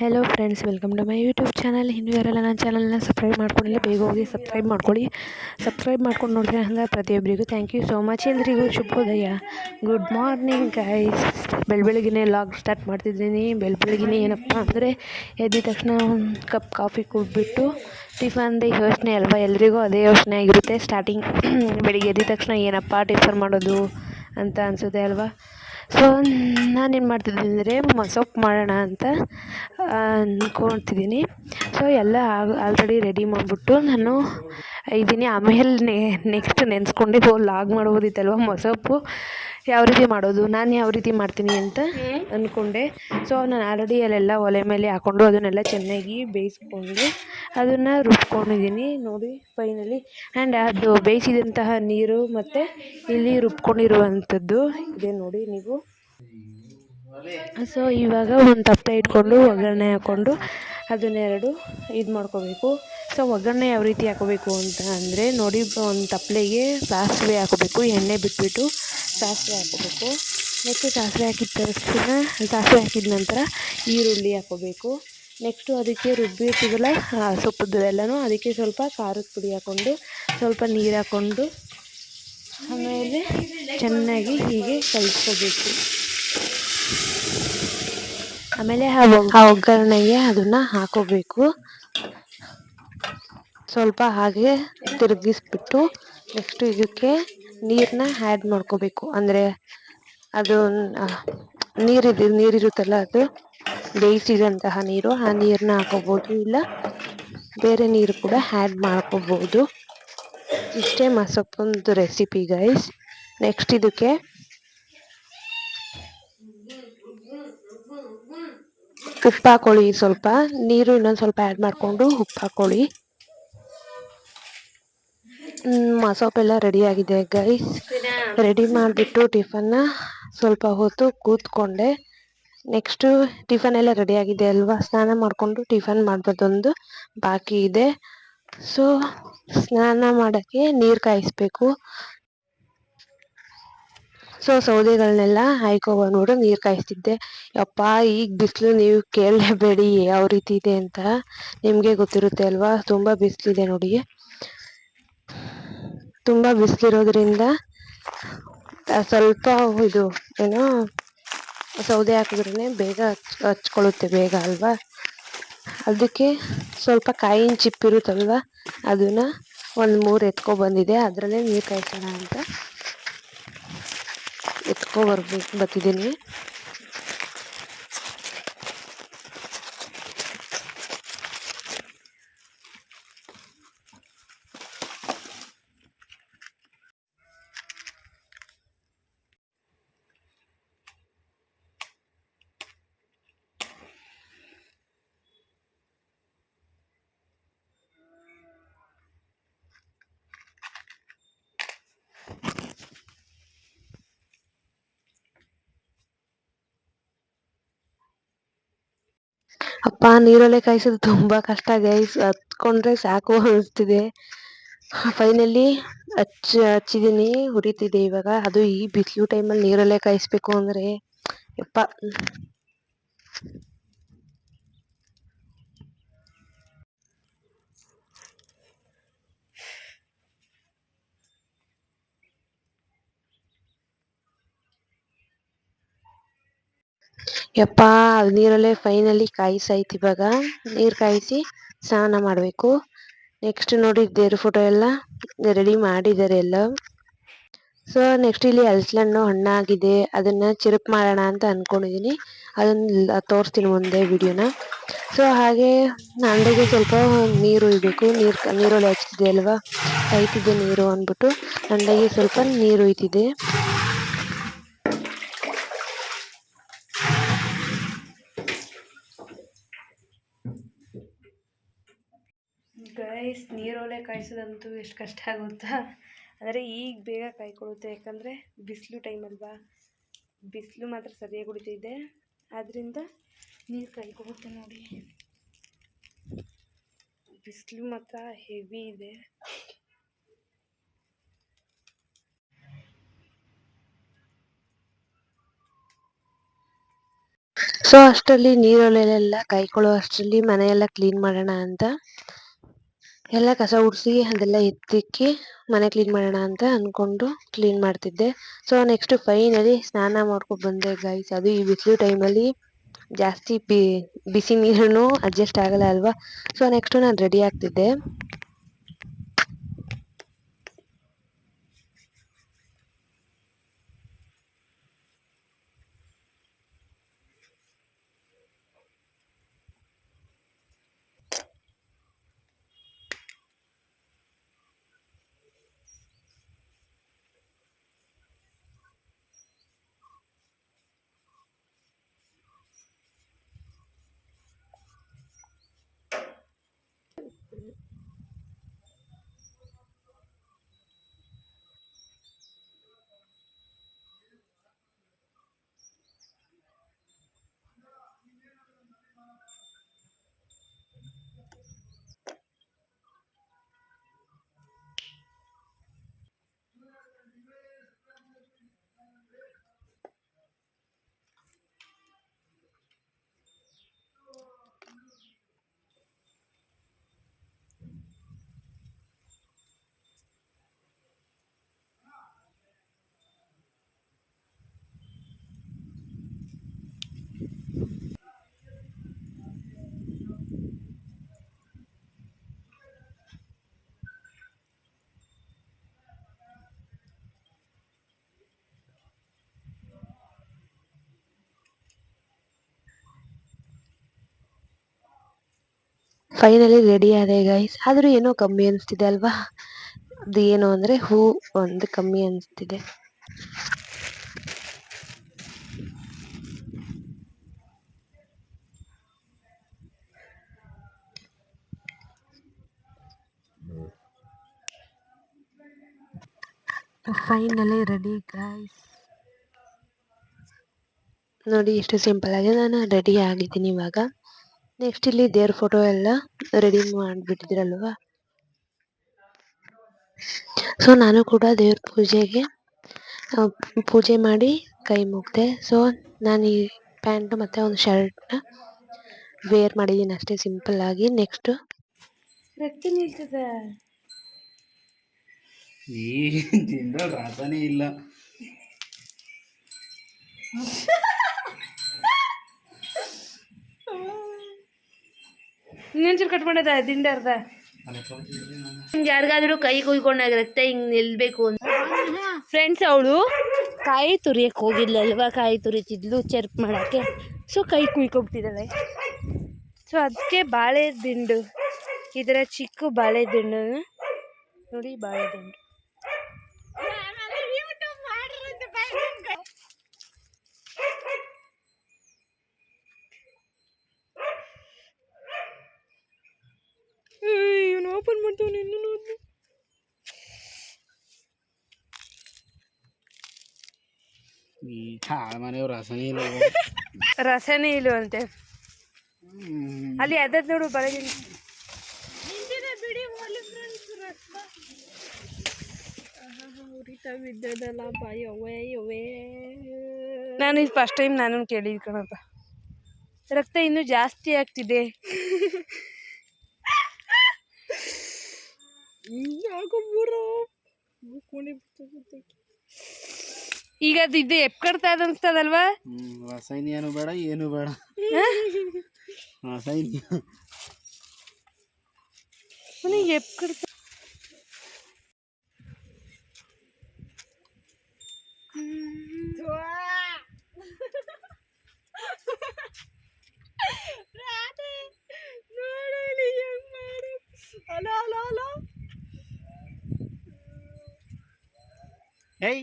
Hello friends welcome to my YouTube channel ಇನ್ನೂ ಯಾರೆಲ್ಲ ನನ್ನ ಚಾನಲ್ನ ಸಬ್ಸ್ಕ್ರೈಬ್ ಮಾಡ್ಕೊಂಡಿಲ್ಲ ಬೇಗ ಹೋಗಿ ಸಬ್ಸ್ಕ್ರೈಬ್ ಮಾಡ್ಕೊಳ್ಳಿ. ಸಬ್ಸ್ಕ್ರೈಬ್ ಮಾಡ್ಕೊಂಡು ನೋಡಿದ್ರೆ ಹಂಗೆ ಪ್ರತಿಯೊಬ್ಬರಿಗೂ ಥ್ಯಾಂಕ್ ಯು ಸೋ ಮಚ್ ಎಲ್ರಿಗೂ ಶುಭೋದಯ. ಗುಡ್ ಮಾರ್ನಿಂಗ್ ಗೈಸ್ ಬೆಳ ಬೆಳಗ್ಗೆನೇ ಲಾಗ್ ಸ್ಟಾರ್ಟ್ ಮಾಡ್ತಿದ್ದೀನಿ. ಬೆಳಬೆಳಗ್ಗೆ ಏನಪ್ಪ ಅಂದರೆ ಎದ್ದ ತಕ್ಷಣ ಒಂದು ಕಪ್ ಕಾಫಿ ಕುಡಿದ್ಬಿಟ್ಟು ಟಿಫನ್ದು ಯೋಚನೆ ಅಲ್ವಾ ಎಲ್ರಿಗೂ? ಅದೇ ಯೋಚನೆ ಆಗಿರುತ್ತೆ. ಸ್ಟಾರ್ಟಿಂಗ್ ಬೆಳಿಗ್ಗೆ ಎದ್ದ ತಕ್ಷಣ ಏನಪ್ಪ ಟಿಫನ್ ಮಾಡೋದು ಅಂತ ಅನಿಸುತ್ತೆ ಅಲ್ವಾ? ಸೊ ನಾನೇನು ಮಾಡ್ತಿದ್ದೀನಿ ಅಂದರೆ ಮೊಸಪ್ಪು ಮಾಡೋಣ ಅಂತ ಅಂದ್ಕೊಳ್ತಿದ್ದೀನಿ ಸೊ ಎಲ್ಲ ಆಲ್ರೆಡಿ ರೆಡಿ ಮಾಡಿಬಿಟ್ಟು ನಾನು ಇದ್ದೀನಿ ಆಮೇಲೆ ನೆಕ್ಸ್ಟ್ ನೆನೆಸ್ಕೊಂಡೆ ಲಾಗ್ ಮಾಡ್ಬೋದಿತ್ತಲ್ವ ಮೊಸಪ್ಪು ಯಾವ ರೀತಿ ಮಾಡೋದು ನಾನು ಯಾವ ರೀತಿ ಮಾಡ್ತೀನಿ ಅಂತ ಅಂದ್ಕೊಂಡೆ ಸೊ ನಾನು ಆಲ್ರೆಡಿ ಅಲ್ಲೆಲ್ಲ ಒಲೆ ಮೇಲೆ ಹಾಕ್ಕೊಂಡು ಅದನ್ನೆಲ್ಲ ಚೆನ್ನಾಗಿ ಬೇಯಿಸ್ಕೊಂಡು ಅದನ್ನು ರುಬ್ಕೊಂಡಿದ್ದೀನಿ. ನೋಡಿ ಫೈನಲಿ ಆ್ಯಂಡ್ ಅದು ಬೇಯಿಸಿದಂತಹ ನೀರು ಮತ್ತು ಇಲ್ಲಿ ರುಬ್ಕೊಂಡಿರುವಂಥದ್ದು ಇದೆ ನೋಡಿ ನೀವು. ಸೊ ಇವಾಗ ಒಂದು ತಪ್ಪೆ ಇಟ್ಕೊಂಡು ಒಗ್ಗರಣೆ ಹಾಕ್ಕೊಂಡು ಅದನ್ನೆರಡು ಇದು ಮಾಡ್ಕೋಬೇಕು. ಸೊ ಒಗ್ಗರಣೆ ಯಾವ ರೀತಿ ಹಾಕೋಬೇಕು ಅಂತ ಅಂದರೆ ನೋಡಿ ಒಂದು ತಪ್ಪಲೆಗೆ ಸಾಸಿವೆ ಹಾಕೋಬೇಕು ಎಣ್ಣೆ ಬಿಟ್ಬಿಟ್ಟು. ಸಾಸಿವೆ ಹಾಕೋಬೇಕು. ನೆಕ್ಸ್ಟ್ ಸಾಸಿವೆ ಹಾಕಿದ ತಕ್ಷಣ ಸಾಸಿವೆ ಹಾಕಿದ ನಂತರ ಈರುಳ್ಳಿ ಹಾಕೋಬೇಕು ನೆಕ್ಸ್ಟು ಅದಕ್ಕೆ ರುಬ್ಬಿರ್ತೀವಲ್ಲ ಸೊಪ್ಪುದ್ದು ಎಲ್ಲನೂ, ಅದಕ್ಕೆ ಸ್ವಲ್ಪ ಖಾರದ ಪುಡಿ ಹಾಕ್ಕೊಂಡು, ಸ್ವಲ್ಪ ನೀರು ಹಾಕ್ಕೊಂಡು, ಆಮೇಲೆ ಚೆನ್ನಾಗಿ ಹೀಗೆ ಕಲಿಸ್ಕೋಬೇಕು. ಆಮೇಲೆ ಆ ಒಗ್ಗರಣೆಗೆ ಅದನ್ನು ಹಾಕೋಬೇಕು ಸ್ವಲ್ಪ ಹಾಗೆ ತಿರುಗಿಸ್ಬಿಟ್ಟು ನೆಕ್ಸ್ಟು ಇದಕ್ಕೆ ನೀರನ್ನ ಆ್ಯಡ್ ಮಾಡ್ಕೋಬೇಕು. ಅಂದ್ರೆ ಅದು ನೀರಿದೆ ನೀರಿರುತ್ತಲ್ಲ ಅದು? ಬೇಯಿಸಿದಂತಹ ನೀರು, ಆ ನೀರನ್ನ ಹಾಕೋಬೋದು. ಇಲ್ಲ, ಬೇರೆ ನೀರು ಕೂಡ ಆ್ಯಡ್ ಮಾಡ್ಕೋಬೋದು. ಇಷ್ಟೇ ಮಸೊಪ್ಪೊಂದು ರೆಸಿಪಿ ಗೈಸ್ ನೆಕ್ಸ್ಟ್ ಇದಕ್ಕೆ ಉಪ್ಪು ಹಾಕೊಳ್ಳಿ ಸ್ವಲ್ಪ, ನೀರು ಇನ್ನೊಂದು ಸ್ವಲ್ಪ ಆ್ಯಡ್ ಮಾಡಿಕೊಂಡು ಉಪ್ಪು ಹಾಕೊಳ್ಳಿ ಮಸೊಪ್ಪೆಲ್ಲ ರೆಡಿ ಆಗಿದೆ ಗೈಸ್ ರೆಡಿ ಮಾಡಿಬಿಟ್ಟು ಟಿಫನ್ನ ಸ್ವಲ್ಪ ಹೊತ್ತು ಕೂತ್ಕೊಂಡೆ. ನೆಕ್ಸ್ಟು ಟಿಫನ್ ಎಲ್ಲ ರೆಡಿ ಆಗಿದೆ ಅಲ್ವಾ? ಸ್ನಾನ ಮಾಡಿಕೊಂಡು ಟಿಫನ್ ಮಾಡೋದೊಂದು ಬಾಕಿ ಇದೆ. ಸೊ ಸ್ನಾನ ಮಾಡೋಕ್ಕೆ ನೀರು ಕಾಯಿಸ್ಬೇಕು. ಸೊ ಸೌದೆಗಳನ್ನೆಲ್ಲ ಹಾಯ್ಕೊಬಂದ್ಬಿಟ್ಟು ನೀರು ಕಾಯಿಸ್ತಿದ್ದೆ. ಅಪ್ಪ ಈಗ ಬಿಸಿಲು ನೀವು ಕೇಳಲೇಬೇಡಿ, ಯಾವ ರೀತಿ ಇದೆ ಅಂತ ನಿಮಗೆ ಗೊತ್ತಿರುತ್ತೆ ಅಲ್ವಾ? ತುಂಬ ಬಿಸಿಲಿದೆ ನೋಡಿ. ತುಂಬ ಬಿಸಿಲಿರೋದ್ರಿಂದ ಸ್ವಲ್ಪ ಇದು, ಏನೋ, ಸೌದೆ ಹಾಕಿದ್ರೇ ಬೇಗ ಹಚ್, ಹಚ್ಕೊಳ್ಳುತ್ತೆ, ಬೇಗ ಅಲ್ವಾ? ಅದಕ್ಕೆ ಸ್ವಲ್ಪ ಕಾಯಿನ ಚಿಪ್ಪಿರುತ್ತಲ್ವ ಅದನ್ನು ಒಂದು ಮೂರು ಎತ್ಕೊ ಬಂದಿದೆ ಅದರಲ್ಲೇ ನೀರು ಕಾಯಿಸೋಣ ಅಂತ ಎತ್ಕೊ ಬರ್ಬೇಕು ಬರ್ತಿದ್ದೀನಿ ಅಪ್ಪ, ನೀರಲ್ಲೇ ಕಾಯಿಸೋದು ತುಂಬಾ ಕಷ್ಟ ಗೈಸ್ ಹತ್ಕೊಂಡ್ರೆ ಸಾಕು ಅನಿಸ್ತಿದೆ. ಫೈನಲಿ ಹಚ್ಚ ಹಚ್ಚಿದ್ದೀನಿ ಹುರಿತಿದೆ ಇವಾಗ. ಅದು ಈ ಬಿಸಿಲು ಟೈಮಲ್ಲಿ ನೀರಲ್ಲೇ ಕಾಯಿಸ್ಬೇಕು ಅಂದರೆ, ಯಪ್ಪ. ಯಪ್ಪ ನೀರಲ್ಲೇ ಫೈನಲಿ ಕಾಯಿಸಾಯ್ತು ಇವಾಗ. ನೀರು ಕಾಯಿಸಿ ಸ್ನಾನ ಮಾಡಬೇಕು. ನೆಕ್ಸ್ಟ್ ನೋಡಿ ದೇವ್ರ ಫೋಟೋ ಎಲ್ಲ. ರೆಡಿ ಮಾಡಿದ್ದಾರೆ ಎಲ್ಲ. ಸೊ ನೆಕ್ಸ್ಟ್ ಇಲ್ಲಿ ಹಲಸಲಣ್ಣು ಹಣ್ಣಾಗಿದೆ ಅದನ್ನ ಚಿರುಪ್ ಮಾಡೋಣ ಅಂತ ಅನ್ಕೊಂಡಿದೀನಿ. ಅದನ್ನ ತೋರಿಸ್ತೀನಿ ಮುಂದೆ ವಿಡಿಯೋನ. ಸೊ ಹಾಗೆ ಹಂಡೆಗೆ ಸ್ವಲ್ಪ ನೀರು ಇಡಬೇಕು. ನೀರು ನೀರಲ್ಲಿ ಹಚ್ತಿದೆ ಅಲ್ವಾ? ಕಾಯ್ತಿದೆ ನೀರು ಅಂದ್ಬಿಟ್ಟು ಹಂಡೆಗೆ ಸ್ವಲ್ಪ ನೀರು ಒಯ್ತಿದೆ ಗೈಸ್ ನೀರೊಲೆ ಕಾಯಿಸೋದಂತೂ ಎಷ್ಟು ಕಷ್ಟ ಆಗುತ್ತಾ? ಆದರೆ ಈಗ ಬೇಗ ಕಾಯ್ಕೊಳ್ಳುತ್ತೆ, ಯಾಕಂದರೆ ಬಿಸಿಲು ಟೈಮ್ ಅಲ್ವಾ? ಬಿಸಿಲು ಮಾತ್ರ ಸರಿಯಾಗಿ ಕುಡಿತಿದೆ ಆದ್ದರಿಂದ ನೀರು ಕಾಯ್ಕೊಳ್ಳುತ್ತೆ ನೋಡಿ. ಬಿಸಿಲು ಮಾತ್ರ ಹೆವಿ ಇದೆ. ಸೊ ಅಷ್ಟರಲ್ಲಿ ನೀರೊಲೆಲ್ಲ ಕಾಯ್ಕೊಳ್ಳೋ ಅಷ್ಟರಲ್ಲಿ ಮನೆಯೆಲ್ಲ ಕ್ಲೀನ್ ಮಾಡೋಣ ಅಂತ ಎಲ್ಲ ಕಸ ಉಡಿಸಿ ಅದೆಲ್ಲ ಎತ್ತಿಕ್ಕಿ ಮನೆ ಕ್ಲೀನ್ ಮಾಡೋಣ ಅಂತ ಅಂದ್ಕೊಂಡು ಕ್ಲೀನ್ ಮಾಡ್ತಿದ್ದೆ. ಸೊ ನೆಕ್ಸ್ಟ್ ಫೈನಲಿ ಸ್ನಾನ ಮಾಡ್ಕೊಂಡು ಬಂದೆ ಗೈಸ್ ಅದು ಈ ಬಿಸಿಲು ಟೈಮಲ್ಲಿ ಜಾಸ್ತಿ ಬಿ, ಬಿಸಿ ನೀರನ್ನು ಅಡ್ಜಸ್ಟ್ ಆಗಲ್ಲ ಅಲ್ವಾ? ಸೊ ನೆಕ್ಸ್ಟು ನಾನು ರೆಡಿ ಆಗ್ತಿದ್ದೆ. ಫೈನಲಿ ರೆಡಿ ಆದೆ ಗೈಸ್ ಆದರೂ ಏನೋ ಕಮ್ಮಿ ಅನಿಸ್ತಿದೆ ಅಲ್ವಾ? ಅದು ಏನು ಅಂದರೆ ಹೂ ಒಂದು ಕಮ್ಮಿ ಅನಿಸ್ತಿದೆ. ಫೈನಲಿ ರೆಡಿ ಗೈಸ್ ನೋಡಿ ಎಷ್ಟು ಸಿಂಪಲ್ ಆಗಿ ನಾನು ರೆಡಿ ಆಗಿದ್ದೀನಿ ಇವಾಗ. ನೆಕ್ಸ್ಟ್ ಇಲ್ಲಿ ದೇವ್ರ ಫೋಟೋ ಎಲ್ಲ ರೆಡಿ ಮಾಡಿಬಿಟ್ಟಿದ್ರಲ್ವಾ? ಸೊ ನಾನು ಕೂಡ ದೇವ್ರ ಪೂಜೆಗೆ ಪೂಜೆ ಮಾಡಿ ಕೈ ಮುಗ್ದೆ. ಸೊ ನಾನು ಈ ಪ್ಯಾಂಟು ಮತ್ತು ಒಂದು ಶರ್ಟ್ನ ವೇರ್ ಮಾಡಿದ್ದೀನಿ ಅಷ್ಟೇ ಸಿಂಪಲ್ ಆಗಿ. ನೆಕ್ಸ್ಟು ರಕ್ತ ನಿಲ್ತದೆ? ಈ ತಿಂದ ಇಲ್ಲ. ಇನ್ನೊಂಚೂರು ಕಟ್ ಮಾಡೋದ ದಿಂಡ ಅರ್ಧ. ಯಾರಿಗಾದ್ರೂ ಕೈ ಕುಯ್ಕೊಂಡಾಗ ರಕ್ತ ಹಿಂಗ್ ನಿಲ್ಬೇಕು ಅಂತ. ಫ್ರೆಂಡ್ಸ್ ಅವಳು ಕಾಯಿ ತುರಿಯಕ್ಕೆ ಹೋಗಿಲ್ಲಲ್ವಾ ಕಾಯಿ ತುರಿತಿದ್ಲು ಚರ್ಪ್ ಮಾಡಕ್ಕೆ. ಸೊ ಕೈ ಕುಯ್ಕೊಬಿಟ್ಟಿದ್ದಾಳೆ ಸೊ ಅದಕ್ಕೆ ಬಾಳೆ ದಿಂಡು ಇದರ ಚಿಕ್ಕ ಬಾಳೆ ದಿಂಡು ನೋಡಿ ಬಾಳೆ ದಿಂಡು ಇವನು ಓಪನ್ ಮಾಡ್ತಾವನು ಇನ್ನೂ ನೋಡ್ದು ಈ ಹಾಳ ಮನೆಯವ್ರ ರಾಸನೇ ಇಲ್ಲ ರಸನೇ ಇಲ್ಲವಂತೆ ಅಲ್ಲಿ ಅದ ನೋಡು ಬೆಳಗಿನ ನಾನು ಇದು ಫಸ್ಟ್ ಟೈಮ್ ನಾನು ಕೇಳಿದ್ ಕಣಪ್ಪ ರಕ್ತ ಇನ್ನೂ ಜಾಸ್ತಿ ಆಗ್ತಿದೆ ಈಗ ಅದು ಇದು ಎಪ್ಕಡ್ತಾ ಇದೆ ಅನ್ಸ್ತದಲ್ವಾ? ಹ್ಮ್ ರಾಸಾಯನಿ ಏನು ಬೇಡ ಏನು ಬೇಡ. ರಾಸಾಯನಿ ನನಗೆ ಎಪ್ಕಡ್ತಾ ಏಯ್!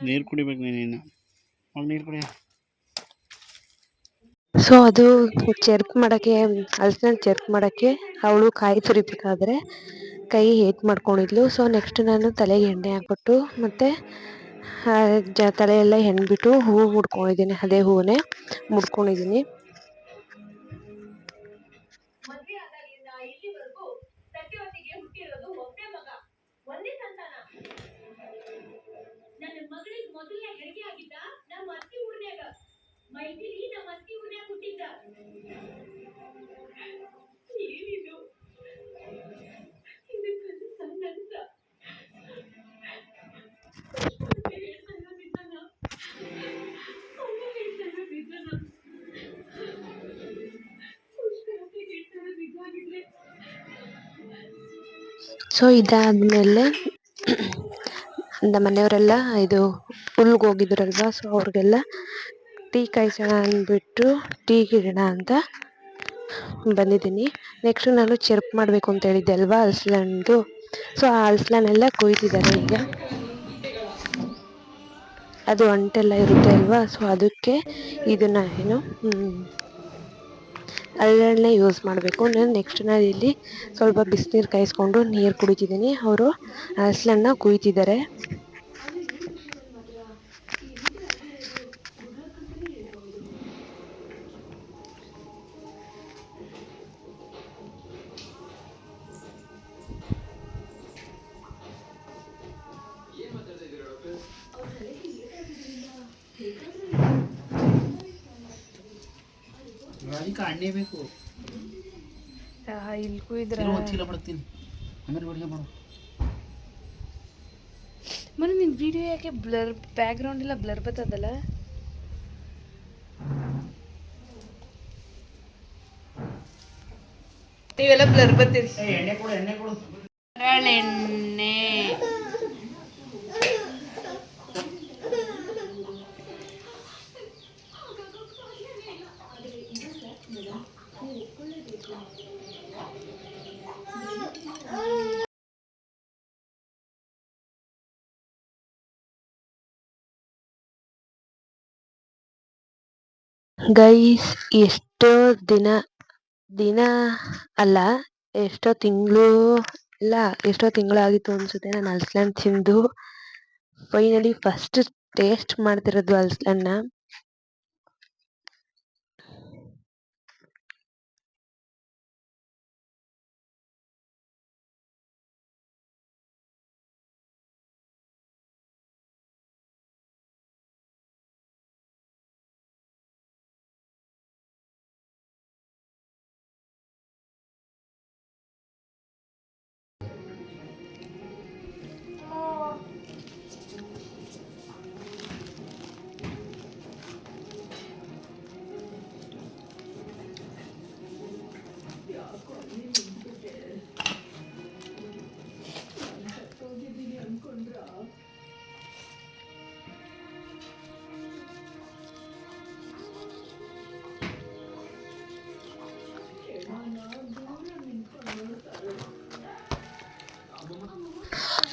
ನೀರು ಕುಡಿಬೇಕು ನೀನು ನೀರು ಕುಡಿಯ. ಸೊ ಅದು ಚೆರ್ಕ್ ಮಾಡೋಕ್ಕೆ ಹಲ್ಸಿನ ಚೆರ್ಕ್ ಮಾಡೋಕ್ಕೆ ಅವಳು ಕಾಯಿ ತುರಿಬೇಕಾದ್ರೆ ಕೈ ಹೇಟ್ ಮಾಡ್ಕೊಂಡಿದ್ಲು. ಸೊ ನೆಕ್ಸ್ಟ್ ನಾನು ತಲೆಗೆ ಎಣ್ಣೆ ಹಾಕ್ಬಿಟ್ಟು ಮತ್ತು ಜ ತಲೆಯೆಲ್ಲ ಹೆಣ್ಬಿಟ್ಟು ಹೂವು ಮುಡ್ಕೊಂಡಿದ್ದೀನಿ ಅದೇ ಹೂವನ್ನೇ ಮುಡ್ಕೊಂಡಿದ್ದೀನಿ. ಸೊ ಇದಾದಮೇಲೆ ನಮ್ಮ ಮನೆಯವರೆಲ್ಲ ಇದು ಹುಲ್ಗೆ ಹೋಗಿದ್ರಲ್ವಾ ಸೊ ಅವ್ರಿಗೆಲ್ಲ ಟೀ ಕಾಯಿಸೋಣ ಅಂದ್ಬಿಟ್ಟು ಟೀ ಇಡೋಣ ಅಂತ ಬಂದಿದ್ದೀನಿ. ನೆಕ್ಸ್ಟು ನಾನು ಚೆರ್ಪ್ ಮಾಡಬೇಕು ಅಂತ ಹೇಳಿದ್ದೆ ಅಲ್ವಾ ಹಲ್ಸ್ಲಂದು ಸೊ ಆ ಹಲ್ಸ್ಲನ್ನೆಲ್ಲ ಕೊಯ್ತಿದ್ದಾರೆ ಈಗ. ಅದು ಅಂಟೆಲ್ಲ ಇರುತ್ತೆ ಅಲ್ವಾ? ಸೊ ಅದಕ್ಕೆ ಇದನ್ನು ಏನು ಅಲ್ಲೆಣ್ಣೆ ಯೂಸ್ ಮಾಡಬೇಕು. ನಾನು ನೆಕ್ಸ್ಟ್ ನಾನು ಇಲ್ಲಿ ಸ್ವಲ್ಪ ಬಿಸಿನೀರು ಕಾಯಿಸ್ಕೊಂಡು ನೀರು ಕುಡಿತಿದ್ದೀನಿ. ಅವರು ಹಲ್ಸನ್ನ ಕುಯ್ತಿದ್ದಾರೆ ರಾಜಿ ಕಾಣೇ ಬೇಕು. ಇಲ್ಲಿ ಕುಯ್ದ್ರ. ಚೀಲ ಬಿಡ್ತೀನಿ ಆಮೇಲೆ ಅಡುಗೆ ಮಾಡು. ಮನೆ ನಿನ್ನ ವಿಡಿಯೋ ಯಾಕೆ ಬ್ಲರ್ ಬ್ಯಾಕ್ಗ್ರೌಂಡ್ ಎಲ್ಲ ಬ್ಲರ್ ಬರ್ತದಲ್ಲ? ನೀವೆಲ್ಲ ಬ್ಲರ್ ಬರ್ತೀರಿ. ಎಣ್ಣೆ ಕೊಡು ಎಣ್ಣೆ ಕೊಡು. ಹರಳೆಣ್ಣೆ ಗೈಸ್, ಎಷ್ಟೋ ದಿನ ದಿನ ಅಲ್ಲ, ಎಷ್ಟೋ ತಿಂಗಳು, ಇಲ್ಲ, ಎಷ್ಟೋ ತಿಂಗಳಾಗಿತ್ತು ಅನ್ಸುತ್ತೆ ನಾನು ಹಲ್ಸ್ಲನ್ ತಿಂದು. ಫೈನಲಿ ಫಸ್ಟ್ ಟೇಸ್ಟ್ ಮಾಡ್ತಿರೋದು ಹಲ್ಸ್ಲನ್ನ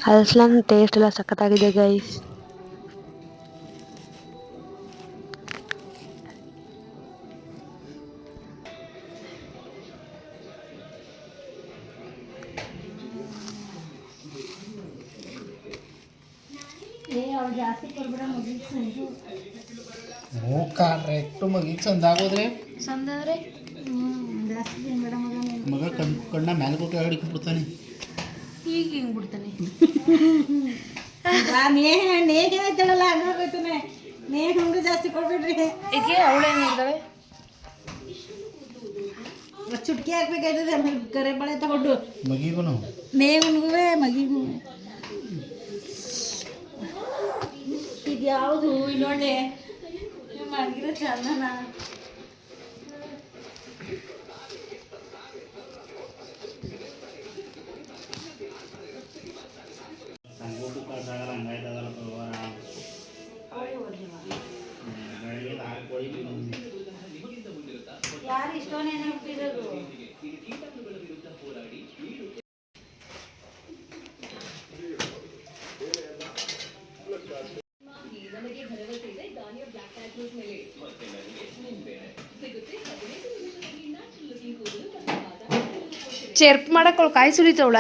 ಹಲ್ಸ್ಲನ್ ಟೇಸ್ಟ್ ಎಲ್ಲ ಸಖತ್ತಾಗಿದೆ ಗೈಸ್ ಕರೆಕ್ಟು ಮಗಿಗೆ ಚಂದ ಆಗೋದ್ರೆ ಮಗ ಕಣ್ ಕಣ್ಣ ಮ್ಯಾಲೆ ಕೊಟ್ಟು ಹಿಡಿಕೆ ಬಿಡ್ತಾನೆ. ಈಗ ಹಿಂಗ್ ಬಿಡ್ತಾನೆ? ನೇಹ ಐತಳಲ್ಲ ಹಂಗಾಗೋಯ್ತಾನೆ ನೇಹ ಹಂಗ ಜಾಸ್ತಿ ಕೊಡ್ಬಿಡ್ರಿ. ಏಕೆ ಅವಳೇನು ಮಾಡ್ತಾಳೆ ಚುಟ್ಕಿ ಹಾಕ್ಬೇಕಾಯ್ತದೆ ಆಮೇಲೆ ಕರೆ ಬಳೆ ತಗೊಂಡು. ಮಗಿಗೂ ನೇವನ್ಗೂ ಮಗಿಗೂ ಇದು ಯಾವುದು ಇನ್ನೊಳ್ಳೆ ಮಾಡಿರೋ ಚಂದನ. ಚೆರ್ಪ್ ಮಾಡಕ್ ಅವಳು ಕಾಯಿ ಸುಲಿತವಳ.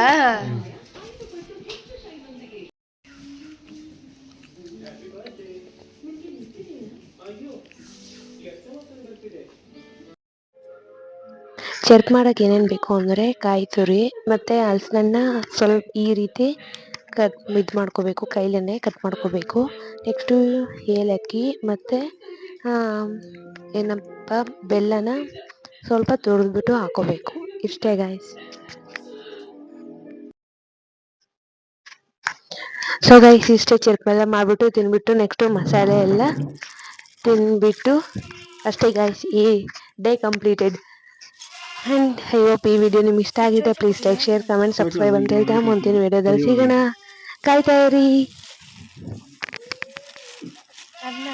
ಚೆರ್ಪ್ ಮಾಡಕ್ಕೆ ಏನೇನು ಬೇಕು ಅಂದರೆ ಕಾಯಿ ತುರಿ ಮತ್ತು ಹಲ್ಸನ್ನ ಸ್ವಲ್ಪ ಈ ರೀತಿ ಕಟ್ ಇದು ಮಾಡ್ಕೋಬೇಕು ಕೈಲೇ ಕಟ್ ಮಾಡ್ಕೋಬೇಕು. ನೆಕ್ಸ್ಟು ಏಲಕ್ಕಿ ಮತ್ತು ಏನಪ್ಪ, ಬೆಲ್ಲನ ಸ್ವಲ್ಪ ತುರಿದ್ಬಿಟ್ಟು ಹಾಕೋಬೇಕು. ಇಷ್ಟೇ ಗಾಯ್ಸ್ ಸೊ ಗೈಸ್ ಇಷ್ಟೇ ಚಿರ್ಪೆಲ್ಲ ಮಾಡಿಬಿಟ್ಟು ತಿನ್ಬಿಟ್ಟು ನೆಕ್ಸ್ಟು ಮಸಾಲೆ ಎಲ್ಲ ತಿನ್ಬಿಟ್ಟು ಅಷ್ಟೇ ಗಾಯ್ಸ್ ಈ day completed and I hope ಈ ವಿಡಿಯೋ ನಿಮ್ಗೆ ಇಷ್ಟ ಆಗಿದೆ. Please like share comment subscribe ಅಂತ ಹೇಳ್ತಾ ಮುಂದಿನ ವಿಡಿಯೋದಲ್ಲಿ ಸಿಗೋಣ. ಕಾಯ್ತಾ ಇರಿ. ಅದನ್ನ